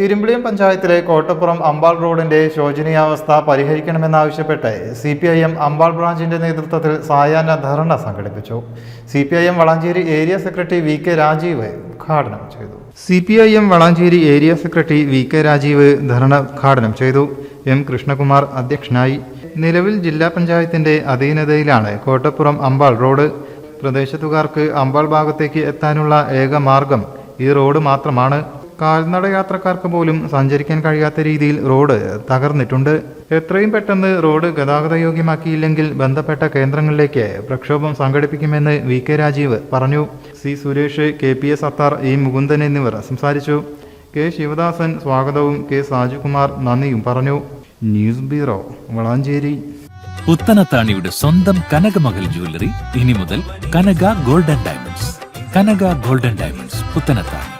ഇരുമ്പിളിയം പഞ്ചായത്തിലെ കോട്ടപ്പുറം അമ്പാൾ റോഡിന്റെ ശോചനീയാവസ്ഥ പരിഹരിക്കണമെന്നാവശ്യപ്പെട്ട് C P I M Ambal ബ്രാഞ്ചിന്റെ നേതൃത്വത്തിൽ സായാഹ്ന ധർണ സംഘടിപ്പിച്ചു. C P I M Valanchery area secretary V K Rajeev ഉദ്ഘാടനം ചെയ്തു. C P I M Valanchery area secretary V K Rajeev ധർണ ഉദ്ഘാടനം ചെയ്തു. എം കൃഷ്ണകുമാർ അധ്യക്ഷനായി. നിലവിൽ ജില്ലാ പഞ്ചായത്തിന്റെ അധീനതയിലാണ് കോട്ടപ്പുറം അമ്പാൾ റോഡ്. പ്രദേശത്തുകാർക്ക് അമ്പാൾ ഭാഗത്തേക്ക് എത്താനുള്ള ഏക മാർഗം ഈ റോഡ് മാത്രമാണ്. കാൽനട യാത്രക്കാർക്ക് പോലും സഞ്ചരിക്കാൻ കഴിയാത്ത രീതിയിൽ റോഡ് തകർന്നിട്ടുണ്ട്. എത്രയും പെട്ടെന്ന് റോഡ് ഗതാഗതയോഗ്യമാക്കിയില്ലെങ്കിൽ ബന്ധപ്പെട്ട കേന്ദ്രങ്ങളിലേക്ക് പ്രക്ഷോഭം സംഘടിപ്പിക്കുമെന്ന് വി കെ രാജീവ് പറഞ്ഞു. C Suresh K P S Athar E Mukundan എന്നിവർ സംസാരിച്ചു. കെ ശിവദാസൻ സ്വാഗതവും കെ സാജുകുമാർ നന്ദിയും പറഞ്ഞു. News bureau Valanchery. പുത്തനത്താണിയുടെ സ്വന്തം കനകമകൽ ജ്വല്ലറി ഇനി മുതൽ Kanaka golden diamonds. Kanaka golden diamonds Puthanathani